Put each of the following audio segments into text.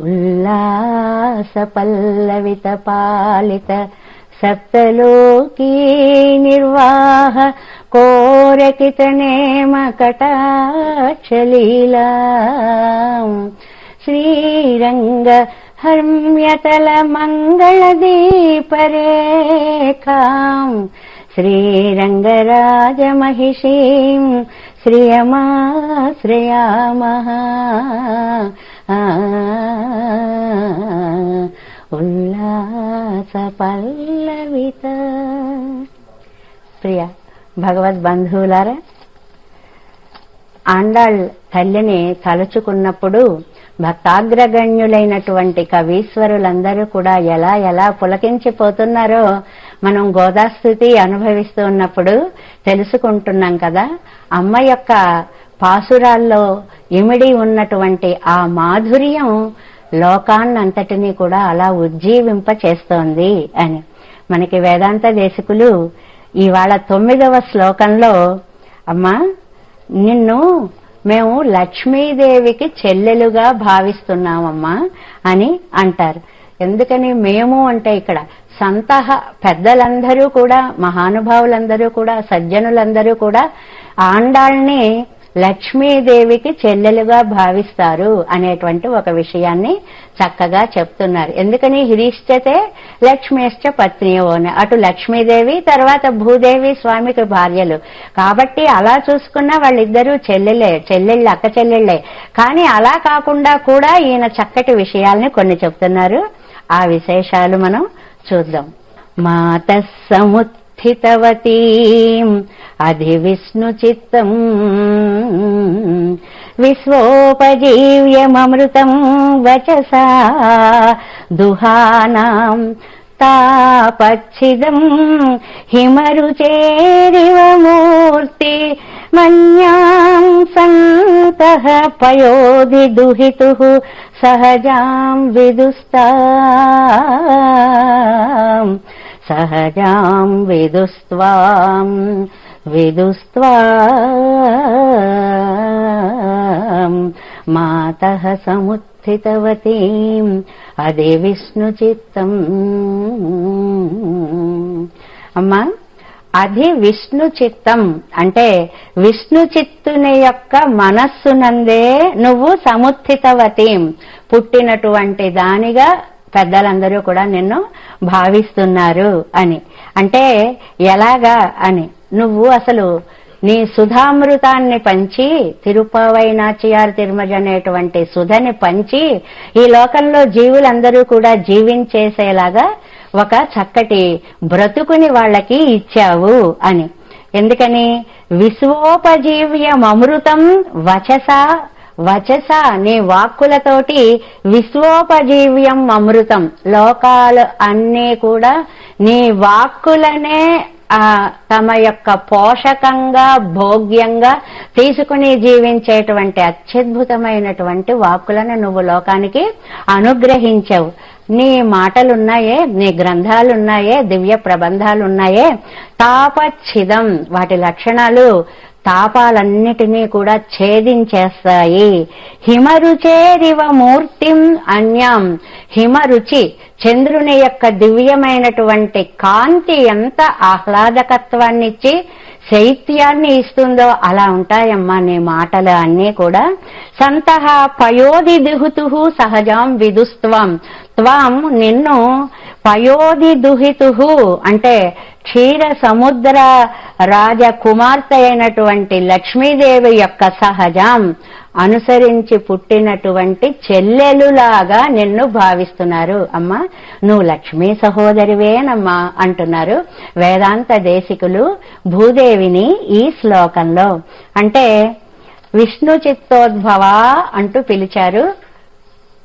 उल्लासपल्लवितपालित सप्तलोकी निर्वाह कोरकीर्तनेमकटाक्षलीला श्रीरङ्ग हर्म्यतलमङ्गलदीपरेखाम् श्रीरङ्गराजमहिषीम् श्रियमाश्रयामः। పల్లవిత. ప్రియ భగవద్ బంధువులారా ఆండాళ్ తల్లిని తలుచుకున్నప్పుడు భక్తాగ్రగణ్యులైనటువంటి కవీశ్వరులందరూ కూడా ఎలా ఎలా పులకించిపోతున్నారో మనం గోదాస్థితి అనుభవిస్తూ ఉన్నప్పుడు తెలుసుకుంటున్నాం కదా. అమ్మ యొక్క పాసురాల్లో ఇమిడి ఉన్నటువంటి ఆ మాధుర్యం లోకాన్నంతటినీ కూడా అలా ఉజ్జీవింప చేస్తోంది అని. మనకి వేదాంత దేశకులు ఇవాళ తొమ్మిదవ శ్లోకంలో అమ్మా నిన్ను మేము లక్ష్మీదేవికి చెల్లెలుగా భావిస్తున్నామమ్మా అని అంటారు. ఎందుకని మేము అంటే ఇక్కడ సంతహ పెద్దలందరూ కూడా మహానుభావులందరూ కూడా సజ్జనులందరూ కూడా ఆండాల్ని లక్ష్మీదేవికి చెల్లెలుగా భావిస్తారు అనేటువంటి ఒక విషయాన్ని చక్కగా చెప్తున్నారు. ఎందుకని హిరీశ్చతే లక్ష్మీశ్చ పత్నియో అటు లక్ష్మీదేవి తర్వాత భూదేవి స్వామికి భార్యలు. కాబట్టి అలా చూసుకున్న వాళ్ళిద్దరూ చెల్లెలే చెల్లెళ్ళు అక్క చెల్లెళ్ళే. కానీ అలా కాకుండా కూడా ఈయన చక్కటి విషయాల్ని కొన్ని చెప్తున్నారు. ఆ విశేషాలు మనం చూద్దాం. మాత సముత్ అధి విష్ణు చిత్తం. విశ్వోపజీవ్యమృతం వచసా. దుహానాం తాపచ్చిదం. హిమరుచేరివ మూర్తి మన్యాం సంతః పయోధి దుహితు సహజాం విదుస్తాం సహజాం విదుస్త్వాం విదుస్త్వాం. మాతః సముత్థితవతీం విష్ణు చిత్తం అమ్మా అది విష్ణు చిత్తం అంటే విష్ణు చిత్తుని యొక్క మనస్సునందే నువ్వు సముత్థితవతీం. పుట్టినటువంటి దానిగా పెద్దలందరూ కూడా నిన్ను భావిస్తున్నారు అని. అంటే ఎలాగా అని. నువ్వు అసలు నీ సుధామృతాన్ని పంచి తిరుపవైనాచియార్ తిరుమజ అనేటువంటి సుధని పంచి ఈ లోకంలో జీవులందరూ కూడా జీవించేసేలాగా ఒక చక్కటి బ్రతుకుని వాళ్ళకి ఇచ్చావు అని. ఎందుకని? విశ్వోపజీవ్యం అమృతం వచస వచస నీ వాక్కులతోటి విశ్వోపజీవ్యం అమృతం. లోకాలు అన్నీ కూడా నీ వాక్కులనే ఆ తమ యొక్క పోషకంగా భోగ్యంగా తీసుకుని జీవించేటువంటి అత్యద్భుతమైనటువంటి వాక్కులను నువ్వు లోకానికి అనుగ్రహించవు. నీ మాటలున్నాయే నీ గ్రంథాలున్నాయే దివ్య ప్రబంధాలున్నాయే. తాపచ్చిదం వాటి లక్షణాలు తాపాలన్నిటినీ కూడా ఛేదించేస్తాయి. హిమరుచేరివ మూర్తిం అన్యాం. హిమరుచి చంద్రుని యొక్క దివ్యమైనటువంటి కాంతి ఎంత ఆహ్లాదకత్వాన్నిచ్చి శైత్యాన్ని ఇస్తుందో అలా ఉంటాయమ్మా నీ మాటలు అన్నీ కూడా. సంతహ పయోధి దిహుతు సహజం విదుస్త్వం. త్వం నిన్ను పయోధి దుహితు అంటే క్షీర సముద్ర రాజ కుమార్తె అయినటువంటి లక్ష్మీదేవి యొక్క సహజం అనుసరించి పుట్టినటువంటి చెల్లెలులాగా నిన్ను భావిస్తున్నారు. అమ్మా నువ్వు లక్ష్మీ సహోదరివేనమ్మా అంటున్నారు వేదాంత దేశికులు భూదేవిని ఈ శ్లోకంలో. అంటే విష్ణు చిత్తోద్భవ అంటూ పిలిచారు.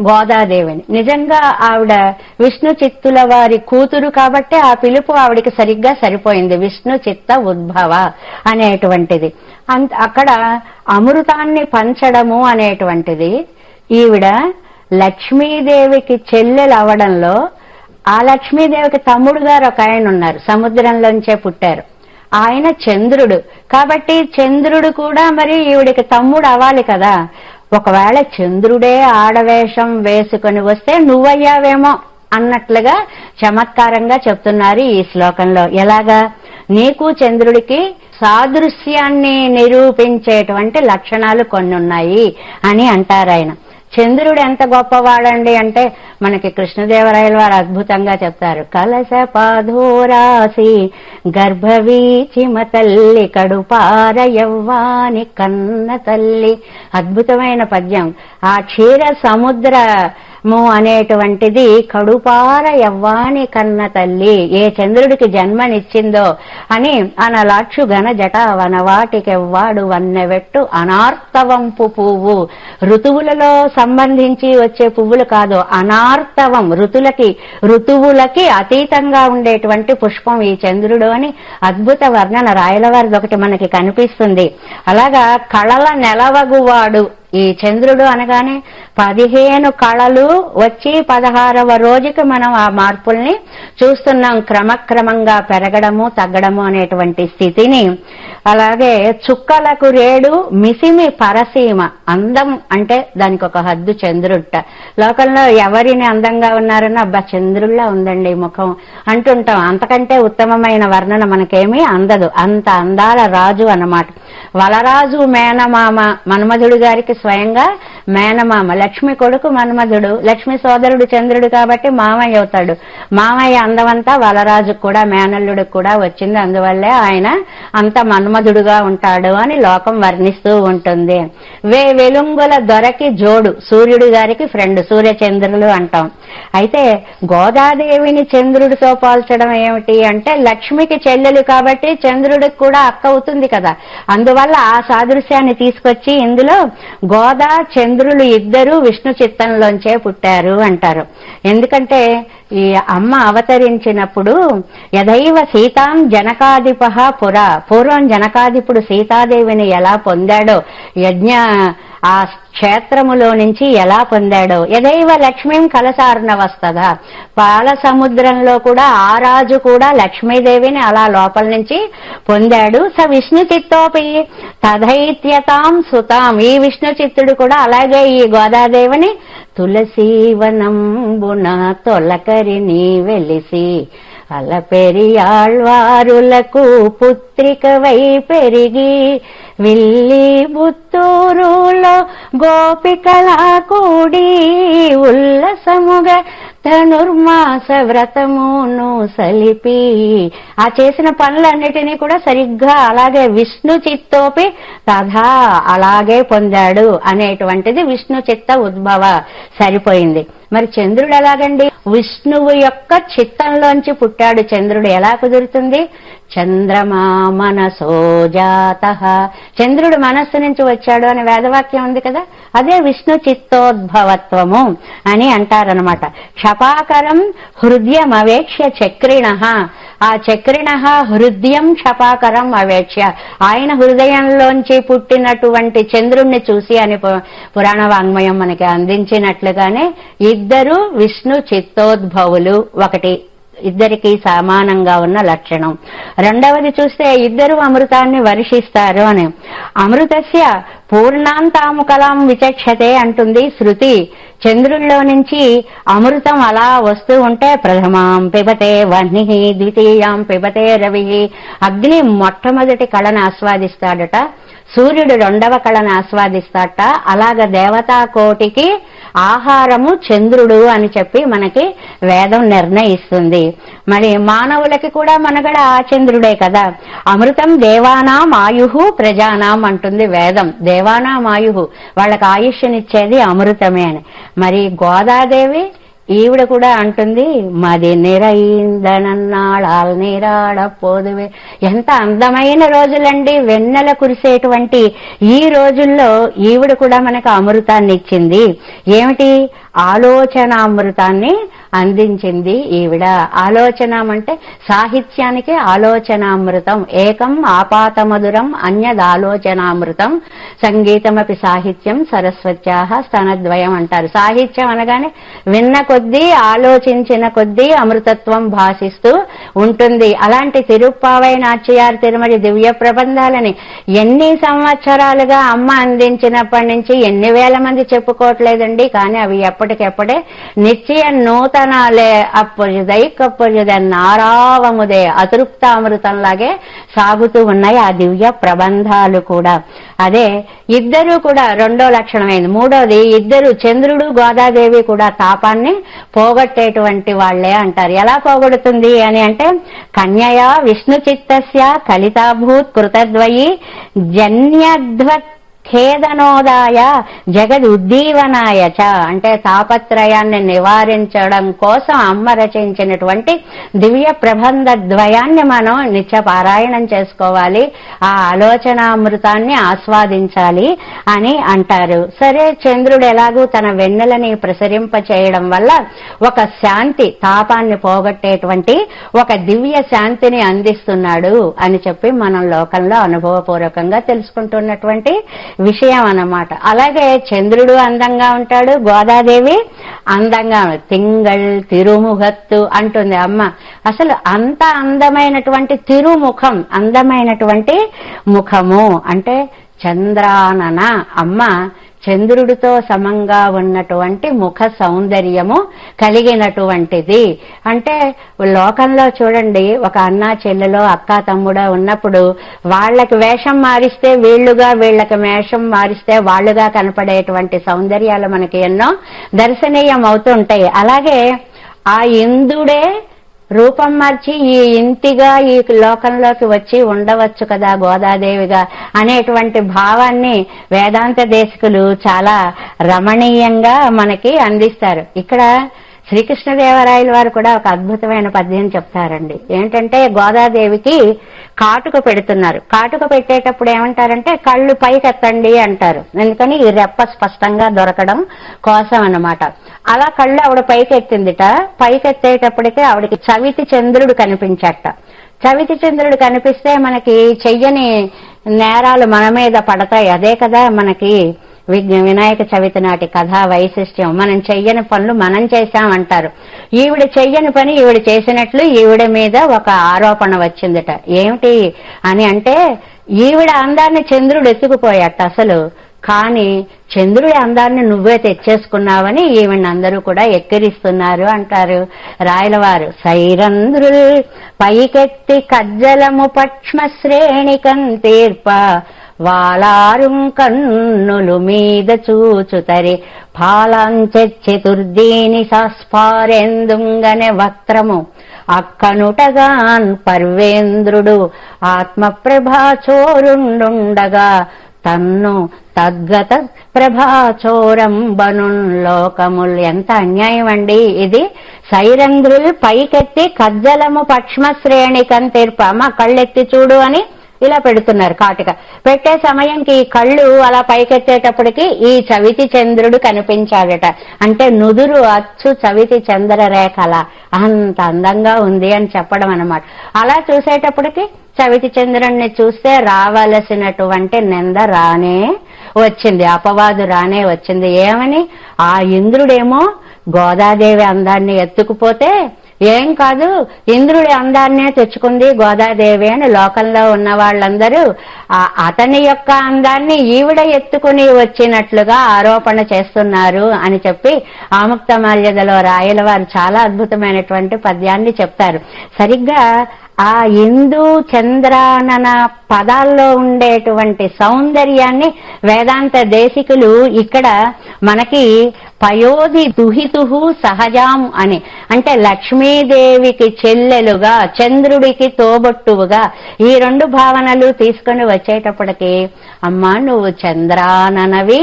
గోదాదేవిని నిజంగా ఆవిడ విష్ణు చిత్తుల వారి కూతురు కాబట్టి ఆ పిలుపు ఆవిడికి సరిగ్గా సరిపోయింది. విష్ణు చిత్త ఉద్భవ అనేటువంటిది. అంత అక్కడ అమృతాన్ని పంచడము అనేటువంటిది. ఈవిడ లక్ష్మీదేవికి చెల్లెలు అవడంలో ఆ లక్ష్మీదేవికి తమ్ముడు గారు ఒక ఆయన ఉన్నారు. సముద్రంలోంచే పుట్టారు. ఆయన చంద్రుడు. కాబట్టి చంద్రుడు కూడా మరి ఈవిడికి తమ్ముడు అవ్వాలి కదా. ఒకవేళ చంద్రుడే ఆడవేషం వేసుకొని వస్తే నువ్వయ్యావేమో అన్నట్లుగా చమత్కారంగా చెప్తున్నారు ఈ శ్లోకంలో. ఎలాగా? నీకు చంద్రుడికి సాదృశ్యాన్ని నిరూపించేటువంటి లక్షణాలు కొన్ని ఉన్నాయి అని అంటారు ఆయన చంద్రుడు ఎంత గొప్పవాడండి అంటే మనకి కృష్ణదేవరాయల వారు అద్భుతంగా చెప్తారు. కలశ పాధోరాసి గర్భవీచిమ తల్లి కడుపార యవ్వాని కన్న తల్లి అద్భుతమైన పద్యం. ఆ క్షీర సముద్ర ము అనేటువంటిది కడుపార యవ్వాని కన్న తల్లి. ఏ చంద్రుడికి జన్మనిచ్చిందో అని అనలాక్షు ఘన జట వనవాటికెవ్వాడు వన్నెవెట్టు అనార్తవంపు పువ్వు. ఋతువులలో సంబంధించి వచ్చే పువ్వులు కాదు అనార్తవం. ఋతులకి ఋతువులకి అతీతంగా ఉండేటువంటి పుష్పం ఈ చంద్రుడు అని అద్భుత వర్ణన రాయలవారిది ఒకటి మనకి కనిపిస్తుంది. అలాగా కళల నెలవగువాడు ఈ చంద్రుడు అనగానే పదిహేను కళలు వచ్చి పదహారవ రోజుకి మనం ఆ మార్పుల్ని చూస్తున్నాం. క్రమక్రమంగా పెరగడము తగ్గడము అనేటువంటి స్థితిని. అలాగే చుక్కలకు రేడు మిసిమి పరసీమ అందం అంటే దానికి ఒక హద్దు చంద్రుట్ట. లోకంలో ఎవరిని అందంగా ఉన్నారని అబ్బా చంద్రుల్లా ఉందండి ముఖం అంటుంటాం. అంతకంటే ఉత్తమమైన వర్ణన మనకేమీ అందదు. అంత అందాల రాజు అన్నమాట. వలరాజు మేనమామ మన్మధుడు గారికి స్వయంగా మేనమామ లక్ష్మి కొడుకు మన్మధుడు లక్ష్మి సోదరుడు చంద్రుడు కాబట్టి మామయ్య అవుతాడు. మామయ్య అందమంతా వలరాజుకు కూడా మేనల్లుడు కూడా వచ్చింది. అందువల్లే ఆయన అంత మన్మధుడుగా ఉంటాడు అని లోకం వర్ణిస్తూ ఉంటుంది. వే వెలుంగుల దొరకి జోడు సూర్యుడు గారికి ఫ్రెండ్ సూర్యచంద్రులు అంటాం. అయితే గోదాదేవిని చంద్రుడితో పోల్చడం ఏమిటి అంటే లక్ష్మికి చెల్లెలు కాబట్టి చంద్రుడికి కూడా అక్క అవుతుంది కదా. అందువల్ల ఆ సాదృశ్యాన్ని తీసుకొచ్చి ఇందులో గోదా చంద్రులు ఇద్దరు విష్ణు చిత్తంలోంచే పుట్టారు అంటారు. ఎందుకంటే ఈ అమ్మ అవతరించినప్పుడు యథైవ సీతాం జనకాధిప పురా పూర్వం జనకాధిపుడు సీతాదేవిని ఎలా పొందాడో యజ్ఞ ఆ క్షేత్రములో నుంచి ఎలా పొందాడో. ఎదైవ లక్ష్మీం కలసార్ణ వస్తదా పాల సముద్రంలో కూడా ఆ రాజు కూడా లక్ష్మీదేవిని అలా లోపల నుంచి పొందాడు. స విష్ణు చిత్తోపి తథైత్యతాం సుతాం. ఈ విష్ణు చిత్తుడు కూడా అలాగే ఈ గోదాదేవిని తులసీవనంబున తొలకరిని వెలిసి అల పెరియాళ్వారులకు పుత్రికవై పెరిగి విల్లి బుత్తూరులో గోపికలా కూడి ఉల్లసముగా ధనుర్మాస వ్రతమును సలిపి. ఆ చేసిన పనులన్నిటినీ కూడా సరిగ్గా అలాగే విష్ణు చిత్తోపి తథా అలాగే పొందాడు అనేటువంటిది విష్ణు చిత్త ఉద్భవ సరిపోయింది. మరి చంద్రుడు ఎలాగండి? విష్ణువు యొక్క చిత్తంలోంచి పుట్టాడు చంద్రుడు. ఎలా కుదురుతుంది? చంద్రమా మనసో జాత. చంద్రుడు మనస్సు నుంచి వచ్చాడు అనే వేదవాక్యం ఉంది కదా? అదే విష్ణు చిత్తోద్భవత్వము అని అంటారనమాట క్షపాకరం హృదయం అవేక్ష చక్రిణ. ఆ చక్రిణ హృదయం క్షపాకరం అవేక్ష ఆయన హృదయంలోంచి పుట్టినటువంటి చంద్రుణ్ణి చూసి అని పు- పురాణ వాంగ్మయం మనకి అందించినట్లుగానే ఇద్దరు విష్ణు చిత్తోద్భవులు. ఒకటి ఇద్దరికి సమానంగా ఉన్న లక్షణం. రెండవది చూస్తే ఇద్దరు అమృతాన్ని వర్షిస్తారు అని. అమృతస్య పూర్ణాంతాము కలం విచక్షతే అంటుంది శృతి. చంద్రుల్లో నుంచి అమృతం అలా వస్తూ ఉంటే ప్రథమాం పిబతే వహ్ని ద్వితీయాం పిబతే రవి. అగ్ని మొట్టమొదటి కళను ఆస్వాదిస్తాడట. సూర్యుడు రెండవ కళను ఆస్వాదిస్తాడట అలాగ దేవతా కోటికి ఆహారము చంద్రుడు అని చెప్పి మనకి వేదం నిర్ణయిస్తుంది. మరి మానవులకి కూడా మనగడ ఆ చంద్రుడే కదా. అమృతం దేవానాం ఆయు ప్రజానాం అంటుంది వేదం. దేవ ఆయుహు వాళ్ళకి ఆయుష్నిచ్చేది అమృతమే అని. మరి గోదాదేవి ఈవిడ కూడా అంటుంది మది నిరైందనన్నాళాల్ నీరాడ పోదువే. ఎంత అందమైన రోజులండి వెన్నెల కురిసేటువంటి ఈ రోజుల్లో ఈవిడ కూడా మనకు అమృతాన్ని ఇచ్చింది ఏమిటి? ఆలోచనామృతాన్ని అందించింది ఈవిడ. ఆలోచన అంటే సాహిత్యానికి ఆలోచనామృతం. ఏకం ఆపాతమధురం అన్యదాలోచనామృతం. సంగీతమపి సాహిత్యం సరస్వత్యాహ స్తనద్వయం అంటారు. సాహిత్యం అనగానే విన్న కొద్దీ ఆలోచించిన కొద్దీ అమృతత్వం భాషిస్తూ ఉంటుంది. అలాంటి తిరుప్పావై నాట్యార్ తిరుమల దివ్య ప్రబంధాలని ఎన్ని సంవత్సరాలుగా అమ్మ అందించినప్పటి నుంచి ఎన్ని వేల మంది చెప్పుకోవట్లేదండి. కానీ అవి ఎప్పటికెప్పుడే నిత్య నూతనాలే అప్పుజుదై కప్పుజుద నారావముదే అతృప్తామృతంలాగే సాగుతూ ఉన్నాయి ఆ దివ్య ప్రబంధాలు కూడా అదే ఇద్దరు కూడా రెండో లక్షణమైంది మూడోది ఇద్దరు చంద్రుడు గోదాదేవి కూడా తాపాన్ని పోగొట్టేటువంటి వాళ్ళే అంటారు ఎలా పోగొడుతుంది అని అంటే కన్యయా విష్ణు చిత్తస్య కలితాభూత్ కృతద్వయి జన్యధ్వత్ ఖేదనోదాయ జగద్ ఉద్దీవనాయ చ. అంటే తాపత్రయాన్ని నివారించడం కోసం అమ్మ రచించినటువంటి దివ్య ప్రబంధ ద్వయాన్ని మనం నిత్య పారాయణం చేసుకోవాలి. ఆ ఆలోచనామృతాన్ని ఆస్వాదించాలి అని అంటారు. సరే చంద్రుడు ఎలాగూ తన వెన్నెలని ప్రసరింప చేయడం వల్ల ఒక శాంతి తాపాన్ని పోగొట్టేటువంటి ఒక దివ్య శాంతిని అందిస్తున్నాడు అని చెప్పి మనం లోకంలో అనుభవపూర్వకంగా తెలుసుకుంటున్నటువంటి విషయం అన్నమాట. అలాగే చంద్రుడు అందంగా ఉంటాడు గోదాదేవి అందంగా తింగళ్ తిరుముఖత్తు అంటుంది. అమ్మ అసలు అంత అందమైనటువంటి తిరుముఖం అందమైనటువంటి ముఖము అంటే చంద్రానన. అమ్మ చంద్రుడితో సమంగా ఉన్నటువంటి ముఖ సౌందర్యము కలిగినటువంటిది. అంటే లోకంలో చూడండి ఒక అన్న చెల్లెలో అక్క తమ్ముడో ఉన్నప్పుడు వాళ్ళకి వేషం మారిస్తే వీళ్ళుగా వీళ్ళకి వేషం మారిస్తే వాళ్ళుగా కనపడేటువంటి సౌందర్యాలు మనకి ఎన్నో దర్శనీయం అవుతుంటాయి అలాగే ఆ ఇందుడే రూపం మార్చి ఈ ఇంటిగా ఈ లోకంలోకి వచ్చి ఉండవచ్చు కదా గోదాదేవిగా అనేటువంటి భావాన్ని వేదాంత దేశకులు చాలా రమణీయంగా మనకి అందిస్తారు. ఇక్కడ శ్రీకృష్ణదేవరాయల వారు కూడా ఒక అద్భుతమైన పద్యం చెప్తారండి. ఏంటంటే గోదాదేవికి కాటుక పెడుతున్నారు. కాటుక పెట్టేటప్పుడు ఏమంటారంటే కళ్ళు పైకెత్తండి అంటారు. ఎందుకని ఈ రెప్ప స్పష్టంగా దొరకడం కోసం అన్నమాట. అలా కళ్ళు ఆవిడ పైకెత్తిందిట. పైకెత్తేటప్పటికే ఆవిడకి చవితి చంద్రుడు కనిపించట. చవితి చంద్రుడు కనిపిస్తే మనకి చెయ్యని నేరాలు మన మీద పడతాయి. అదే కదా మనకి వినాయక చవితి నాటి కథా వైశిష్ట్యం. మనం చెయ్యని పనులు మనం చేశామంటారు. ఈవిడ చెయ్యని పని ఈవిడ చేసినట్లు ఈవిడ మీద ఒక ఆరోపణ వచ్చిందట. ఏమిటి అని అంటే ఈవిడ అందాన్ని చంద్రుడు ఎత్తుకుపోయాట అసలు. కానీ చంద్రుడి అందాన్ని నువ్వే తెచ్చేసుకున్నావని ఈవిడ అందరూ కూడా ఎక్కిరిస్తున్నారు అంటారు రాయలవారు. సైరంధ్రుల్ పైకెత్తి కజ్జలము పక్ష్మ శ్రేణికం తీర్ప. వాలారుం కన్నులు మీద చూచుతరి. పాలాంచెతుర్దీని సాస్పారెందుంగనే వక్త్రము. అక్కనుటగాన్ పర్వేంద్రుడు ఆత్మప్రభాచోరుండుండగా తన్ను తద్గత ప్రభాచోరం బనున్ లోకముల్. ఎంత అన్యాయం అండి ఇది. సైరంధ్రులు పైకెత్తి కజ్జలము పక్ష్మ శ్రేణికం అమ్మ కళ్ళెత్తి చూడు అని ఇలా పెడుతున్నారు కాటిక. పెట్టే సమయంకి కళ్ళు అలా పైకెత్తేటప్పటికి ఈ చవితి చంద్రుడు కనిపించాడట. అంటే నుదురు అచ్చు చవితి చంద్ర రేఖల. అంత అందంగా ఉంది అని చెప్పడం అన్నమాట. అలా చూసేటప్పటికి చవితి చంద్రుణ్ణి చూస్తే రావలసినటువంటి నింద రానే వచ్చింది. అపవాదు రానే వచ్చింది. ఏమని? ఆ ఇంద్రుడేమో గోదాదేవి అందాన్ని ఎత్తుకుపోతే ఏం కాదు ఇంద్రుడి అందాన్నే తెచ్చుకుంది గోదాదేవి అని లోకంలో ఉన్న వాళ్ళందరూ అతని యొక్క అందాన్ని ఈవిడ ఎత్తుకుని వచ్చినట్లుగా ఆరోపణ చేస్తున్నారు అని చెప్పి ఆముక్త మర్యాదలో రాయల వారు చాలా అద్భుతమైనటువంటి పద్యాన్ని చెప్తారు. సరిగ్గా ఆ ఇందు చంద్రానన పదాల్లో ఉండేటువంటి సౌందర్యాన్ని వేదాంత దేశికులు ఇక్కడ మనకి పయోధి దుహితుహు సహజాం అని. అంటే లక్ష్మీదేవికి చెల్లెలుగా చంద్రుడికి తోబొట్టువుగా ఈ రెండు భావనలు తీసుకొని వచ్చేటప్పటికి అమ్మా నువ్వు చంద్రాననవి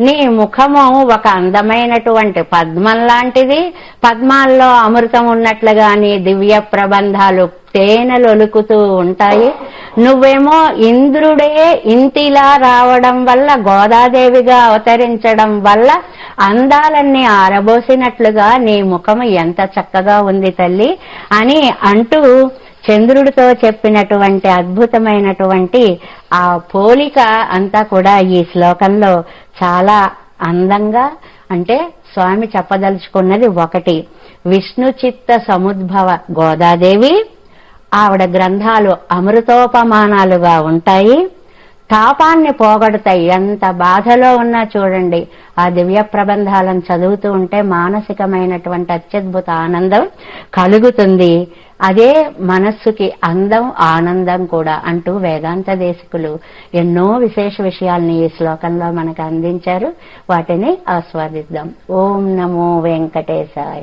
నీ ముఖము ఒక అందమైనటువంటి పద్మం లాంటిది. పద్మాల్లో అమృతం ఉన్నట్లుగా నీ దివ్య ప్రబంధాలు తేనెలొలుకుతూ ఉంటాయి. నువ్వేమో ఇంద్రుడే ఇంటిలా రావడం వల్ల గోదాదేవిగా అవతరించడం వల్ల అందాలన్నీ ఆరబోసినట్లుగా నీ ముఖము ఎంత చక్కగా ఉంది తల్లి అని అంటూ చంద్రుడితో చెప్పినటువంటి అద్భుతమైనటువంటి ఆ పోలిక అంతా కూడా ఈ శ్లోకంలో చాలా అందంగా అంటే స్వామి చెప్పదలుచుకున్నది ఒకటి. విష్ణు చిత్త సముద్భవ గోదాదేవి ఆవిడ గ్రంథాలు అమృతోపమానాలుగా ఉంటాయి. తాపాన్ని పోగొడతాయి. ఎంత బాధలో ఉన్నా చూడండి. ఆ దివ్య ప్రబంధాలను చదువుతూ ఉంటే మానసికమైనటువంటి అత్యద్భుత ఆనందం కలుగుతుంది. అదే మనస్సుకి అందం ఆనందం కూడా అంటూ వేదాంత దేశకులు ఎన్నో విశేష విషయాల్ని ఈ శ్లోకంలో మనకు అందించారు. వాటిని ఆస్వాదిద్దాం. ఓం నమో వెంకటేశాయ.